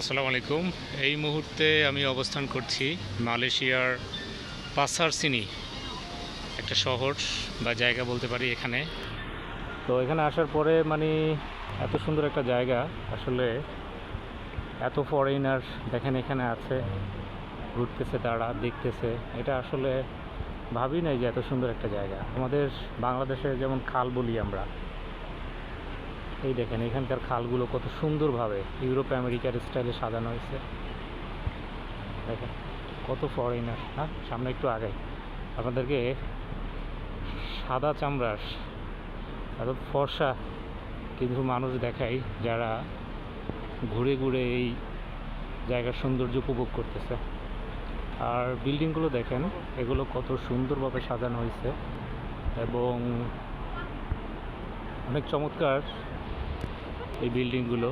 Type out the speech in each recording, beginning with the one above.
আসসালামু আলাইকুম। এই মুহূর্তে আমি অবস্থান করছি মালয়েশিয়ার পাসারসিনি, একটা শহর বা জায়গা বলতে পারি এখানে। তো এখানে আসার পরে মানে এত সুন্দর একটা জায়গা, আসলে এত ফরেনার দেখেন এখানে আছে, ঘুরতেছে তারা, দেখতেছে। এটা আসলে ভাবি নাই যে এত সুন্দর একটা জায়গা। আমাদের বাংলাদেশে যেমন খাল বলি আমরা এই দেখেন, এখানকার খালগুলো কত সুন্দরভাবে ইউরোপ আমেরিকার স্টাইলে সাজানো হয়েছে। দেখেন, কত ফরেনার হ্যাঁ সামনে একটু আগে আপনাদেরকে সাদা চামড়ার এত ফর্সা কিছু মানুষ দেখাই যারা ঘুরে ঘুরে এই জায়গার সৌন্দর্য উপভোগ করতেছে। আর বিল্ডিংগুলো দেখেন, এগুলো কত সুন্দরভাবে সাজানো হয়েছে এবং অনেক চমৎকার এই বিল্ডিংগুলো।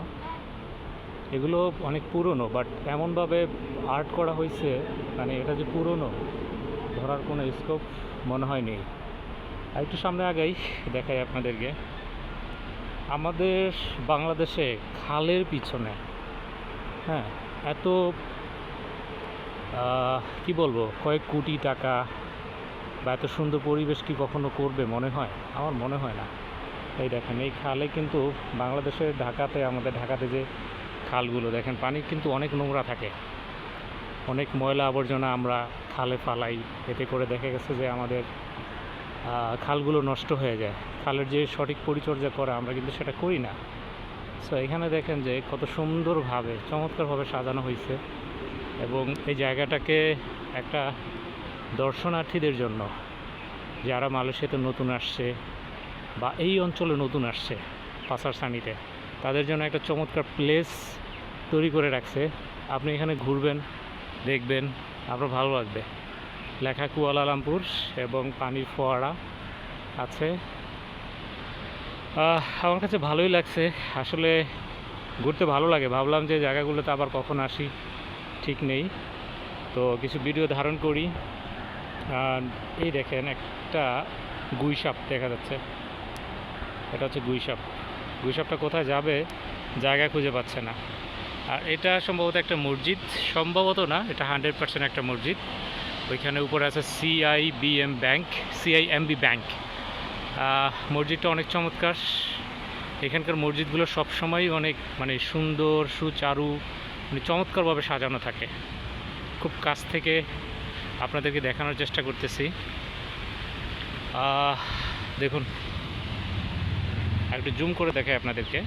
এগুলো অনেক পুরনো বাট এমনভাবে আর্ট করা হয়েছে মানে এটা যে পুরনো, ধরার কোনো স্কোপ মনে হয় নেই আর একটু সামনে আগেই, দেখাই আপনাদেরকে। আমাদের বাংলাদেশে খালের পিছনে হ্যাঁ এত কি বলব, কয়েক কোটি টাকা বা এত সুন্দর পরিবেশ কি কখনো করবে মনে হয়? আমার মনে হয় না। এই দেখেন, এই খালে কিন্তু বাংলাদেশের ঢাকাতে, আমাদের ঢাকাতে যে খালগুলো, দেখেন পানি কিন্তু অনেক নোংরা থাকে। অনেক ময়লা আবর্জনা আমরা খালে ফালাই, এতে করে দেখা গেছে যে আমাদের খালগুলো নষ্ট হয়ে যায়। খালের যে সঠিক পরিচর্যা করা আমরা কিন্তু সেটা করি না। সো এখানে দেখেন যে কত সুন্দরভাবে, চমৎকারভাবে সাজানো হয়েছে এবং এই জায়গাটাকে একটা দর্শনার্থীদের জন্য, যারা মালয়েশিয়াতে নতুন আসছে বা এই অঞ্চলে নতুন আসছে পাসারসানিতে তাদের জন্য একটা চমৎকার প্লেস তৈরি করে রাখছে। আপনি এখানে ঘুরবেন, দেখবেন, আপনার ভালো লাগবে। লেখা কুয়ালালামপুর এবং পানির ফোয়ারা আছে। আমার কাছে ভালোই লাগছে। আসলে ঘুরতে ভালো লাগে। ভাবলাম যে জায়গাগুলোতে আবার কখন আসি, ঠিক নেই। তো কিছু ভিডিও ধারণ করি। এই দেখেন একটা গুই সাপ দেখা যাচ্ছে। এটা হচ্ছে গুই সাপ গুই সাপটা কোথায় যাবে জায়গা খুঁজে পাচ্ছে না। আর এটা সম্ভবত একটা মসজিদ, সম্ভবত না, এটা হান্ড্রেড পার্সেন্ট একটা মসজিদ। ওইখানে উপরে আছে সিআইবিএম ব্যাংক সিআইএমবি ব্যাংক মসজিদটা অনেক চমৎকার। এখানকার মসজিদগুলো সবসময়ই অনেক মানে সুন্দর, সুচারু মানে চমৎকারভাবে সাজানো থাকে। খুব কাছ থেকে আপনাদেরকে দেখানোর চেষ্টা করতেছি। দেখুন। একটু জুম করে দেখাই আপনাদেরকে।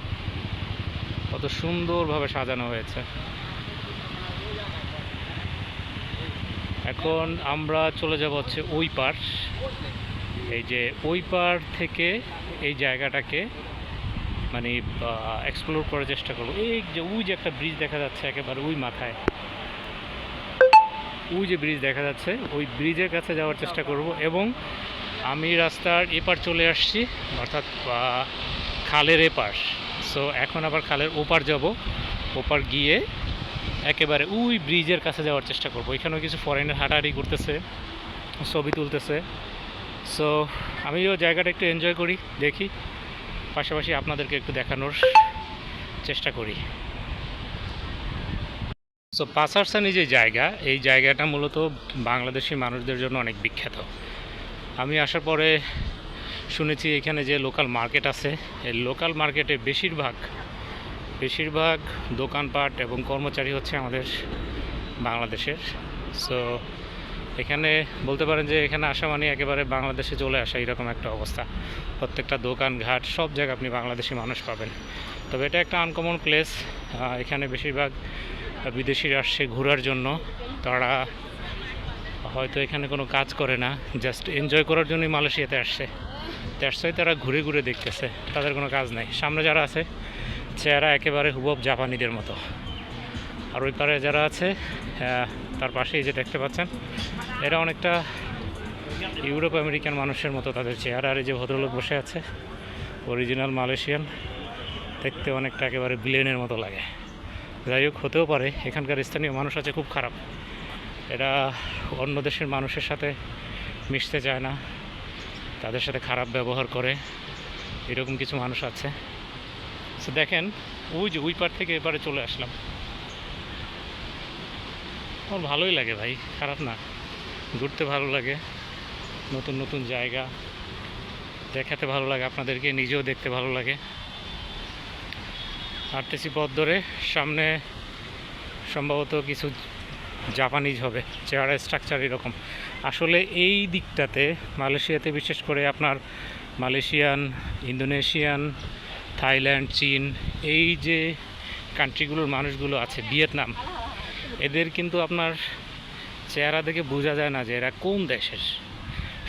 কত সুন্দরভাবে সাজানো হয়েছে। এখন আমরা চলে যাব হচ্ছে ওই পার এই যে ওই পার থেকে এই জায়গাটাকে মানে এক্সপ্লোর করার চেষ্টা করব। এই যে ওই যে একটা ব্রিজ দেখা যাচ্ছে একেবারে ওই মাথায়। ওই যে ব্রিজ দেখা যাচ্ছে, ওই ব্রিজের কাছে যাওয়ার চেষ্টা করব এবং আমি রাস্তার এপার চলে আসছি, অর্থাৎ খালের এপার সো এখন আবার খালের ওপার যাব। ওপার গিয়ে একেবারে ওই ব্রিজের কাছে যাওয়ার চেষ্টা করব। এখানেও কিছু ফরেনের হাঁটাহাঁটি করতেছে, ছবি তুলতেছে। সো আমি আমিও জায়গাটা একটু এনজয় করি, দেখি। পাশাপাশি আপনাদেরকে একটু দেখানোর চেষ্টা করি। সো পাসারসানি যে জায়গা, এই জায়গাটা মূলত বাংলাদেশি মানুষদের জন্য অনেক বিখ্যাত। আমি আসার পরে শুনেছি এখানে যে লোকাল মার্কেট আছে, এই লোকাল মার্কেটে বেশিরভাগ বেশিরভাগ দোকানপাট এবং কর্মচারী হচ্ছে আমাদের বাংলাদেশের। সো এখানে বলতে পারেন যে এখানে আসা মানে একেবারে বাংলাদেশে চলে আসা এরকম একটা অবস্থা। প্রত্যেকটা দোকান, ঘাট, সব জায়গায় আপনি বাংলাদেশি মানুষ পাবেন। তবে এটা একটা আনকমন প্লেস এখানে বেশিরভাগ বিদেশিরা আসছে ঘোরার জন্য। তারা হয়তো এখানে কোনো কাজ করে না জাস্ট এনজয় করার জন্যই মালয়েশিয়াতে আসছে। ওয়াই তারা ঘুরে ঘুরে দেখতেছে, তাদের কোনো কাজ নাই। সামনে যারা আছে, চেহারা একেবারে হুবব জাপানিদের মতো। আর ওই পারে যারা আছে তার পাশেই যে দেখতে পাচ্ছেন, এরা অনেকটা ইউরোপ আমেরিকান মানুষের মতো তাদের চেহারা। আর এই যে ভদ্রলোক বসে আছে অরিজিনাল মালয়েশিয়ান, দেখতে অনেকটা একেবারে বিলেনের মতো লাগে। যাই হোক, হতেও পারে, এখানকার স্থানীয় মানুষ আছে খুব খারাপ। এরা অন্য দেশের মানুষের সাথে মিশতে চায় না, তাদের সাথে খারাপ ব্যবহার করে, এরকম কিছু মানুষ আছে। সো দেখেন, ওই যে ওই পার থেকে এপারে চলে আসলাম। আমার ভালোই লাগে ভাই, খারাপ না। ঘুরতে ভালো লাগে, নতুন নতুন জায়গা, দেখাতে ভালো লাগে আপনাদেরকে, নিজেও দেখতে ভালো লাগে। হাঁটতেছি পথ ধরে, সামনে সম্ভবত কিছু জাপানিজ হবে, চেহারা স্ট্রাকচার এরকম। আসলে এই দিকটাতে মালয়েশিয়াতে বিশেষ করে আপনার মালয়েশিয়ান, ইন্দোনেশিয়ান, থাইল্যান্ড, চীন, এই যে কান্ট্রিগুলোর মানুষগুলো আছে, ভিয়েতনাম, এদের কিন্তু আপনার চেহারা দেখে বোঝা যায় না যে এরা কোন দেশের।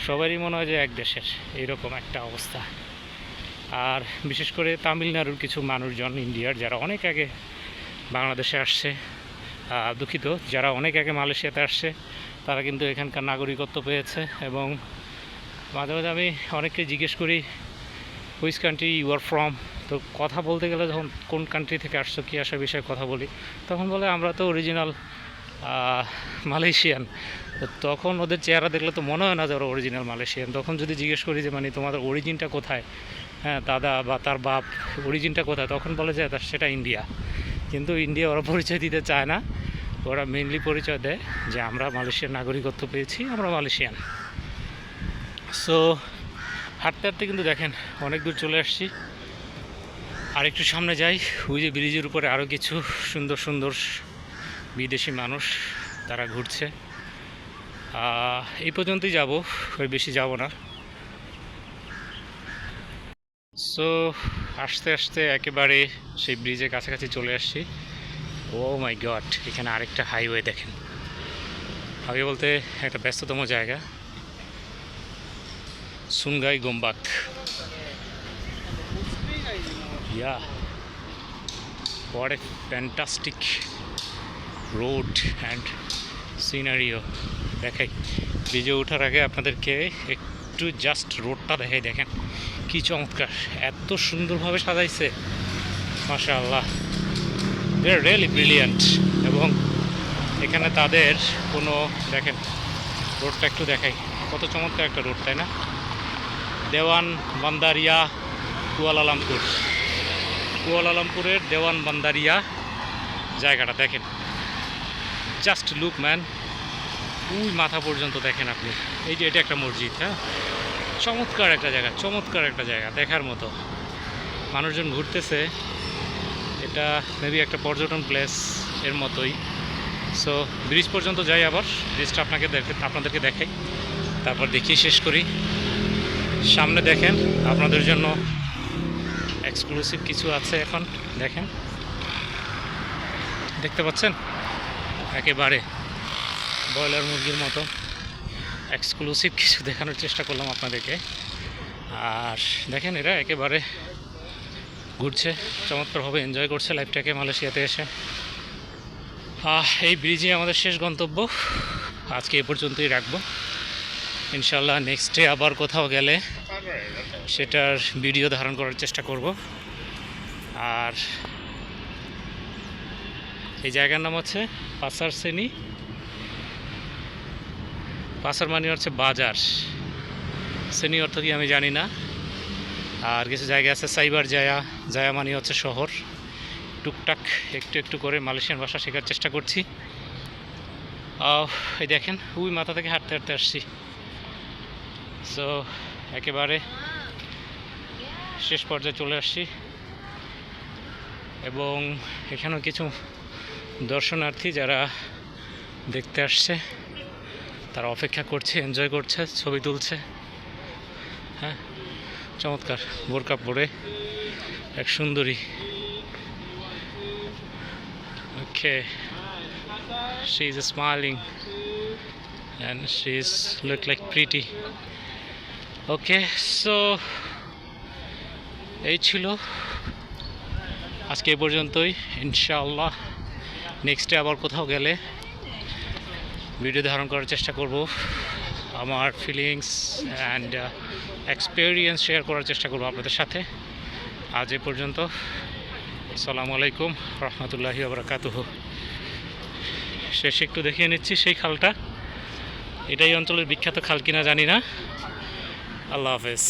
সবারই মনে হয় যে এক দেশের এইরকম একটা অবস্থা। আর বিশেষ করে তামিলনাড়ুর কিছু মানুষজন, ইন্ডিয়ার, যারা অনেক আগে বাংলাদেশে আসছে দুঃখিত। যারা অনেক আগে মালয়েশিয়াতে আসছে, তারা কিন্তু এখানকার নাগরিকত্ব পেয়েছে এবং মাঝে মাঝে আমি অনেককে জিজ্ঞেস করি which country you are from তো কথা বলতে গেলে যখন কোন কান্ট্রি থেকে আসছো, কী আসার বিষয়ে কথা বলি, তখন বলে, আমরা তো অরিজিনাল মালয়েশিয়ান। তখন ওদের চেহারা দেখলে তো মনে হয় না যে ওরা অরিজিনাল মালয়েশিয়ান। তখন যদি জিজ্ঞেস করি যে মানে তোমাদের অরিজিনটা কোথায়? হ্যাঁ দাদা বা তার বাপ অরিজিনটা কোথায়? তখন বলে যে, সেটা ইন্ডিয়া। কিন্তু ইন্ডিয়া ওরা পরিচয় দিতে চায় না। ওরা মেনলি পরিচয় দেয় যে আমরা মালয়েশিয়ার নাগরিকত্ব পেয়েছি, আমরা মালয়েশিয়ান। সো হাঁটতে হাঁটতে কিন্তু দেখেন, অনেক দূর চলে আসছি। আর একটু সামনে যাই, ওই যে ব্রিজের উপরে আরও কিছু সুন্দর সুন্দর বিদেশি মানুষ তারা ঘুরছে। এই পর্যন্তই যাব বেশি যাব না। সো আস্তে আস্তে একেবারে সেই ব্রিজের কাছাকাছি চলে আসছি। ও মাই গড এখানে আরেকটা হাইওয়ে দেখেন। হাইওয়ে বলতে একটা ব্যস্ততম জায়গা। Sungai Gombak yeah what a road and scenario দেখাই। ব্রিজে ওঠার আগে আপনাদেরকে একটু জাস্ট রোডটা দেখাই দেখেন কি চমৎকার। এত সুন্দরভাবে সাজাইছে। মাশা আল্লাহ রিয়েলি ব্রিলিয়ান্ট এবং এখানে তাদের কোনো, দেখেন রোডটা একটু দেখাই। কত চমৎকার একটা রোড তাই না? দেওয়ান বান্দারিয়া, কুয়ালালামপুর। কুয়ালালামপুরের দেওয়ান বান্দারিয়া জায়গাটা, দেখেন। জাস্ট লুক ম্যান ওই মাথা পর্যন্ত দেখেন আপনি। এই যে, এটা একটা মসজিদ হ্যাঁ? চমৎকার একটা জায়গা, চমৎকার একটা জায়গা, দেখার মতো। মানুষজন ঘুরতেছে। এটা মেবি একটা পর্যটন প্লেস এর মতোই। সো ব্রিজ পর্যন্ত যাই আবার। ব্রিজটা আপনাকে দেখে, আপনাদেরকে দেখাই। তারপর দেখিয়ে শেষ করি। সামনে দেখেন, আপনাদের জন্য এক্সক্লুসিভ কিছু আছে এখন। দেখেন। দেখতে পাচ্ছেন? একেবারে ব্রয়লার মুরগির মতো। এক্সক্লুসিভ কিছু দেখানোর চেষ্টা করলাম আপনাদেরকে। আর দেখেন এরা একেবারে ঘুরছে, চমৎকারভাবে এনজয় করছে লাইফটাকে মালয়েশিয়াতে এসে। এই ব্রিজে আমাদের শেষ গন্তব্য। আজকে এ পর্যন্তই রাখব। ইনশাল্লাহ নেক্সট ডে আবার কোথাও গেলে সেটার ভিডিও ধারণ করার চেষ্টা করব। আর এই জায়গার নাম হচ্ছে পাসার শ্রেণি পাসার মানে হচ্ছে বাজার। শ্রেণি অর্থ কি আমি জানি না। আর কিছু জায়গা আছে সাইবার জায়া। জায়া মানে হচ্ছে শহর। টুকটাক একটু একটু করে মালয়েশিয়ান ভাষা শেখার চেষ্টা করছি। এই দেখেন ওই মাথা থেকে হাঁটতে হাঁটতে আসছি। সো একেবারে শেষ পর্যায়ে চলে আসছি। এবং এখানেও কিছু দর্শনার্থী যারা দেখতে আসছে। তারা অপেক্ষা করছে এনজয় করছে, ছবি তুলছে। হ্যাঁ চমৎকার। বোরকা পরে এক সুন্দরী। Okay she smiling and she is look like pretty okay so এই ছিল। আজকে এ পর্যন্তই। ইনশাআল্লাহ নেক্সটে আবার কোথাও গেলে ভিডিও ধারণ করার চেষ্টা করব। আমার ফিলিংস অ্যান্ড এক্সপিরিয়েন্স শেয়ার করার চেষ্টা করব আপনাদের সাথে। আজ এ পর্যন্ত। আসসালামু আলাইকুম, রহমতুল্লাহি আবরাকাতুহ শেষে একটু দেখিয়ে নিচ্ছি সেই খালটা। এটাই অঞ্চলের বিখ্যাত খাল কিনা জানি না। আল্লাহ হাফেজ।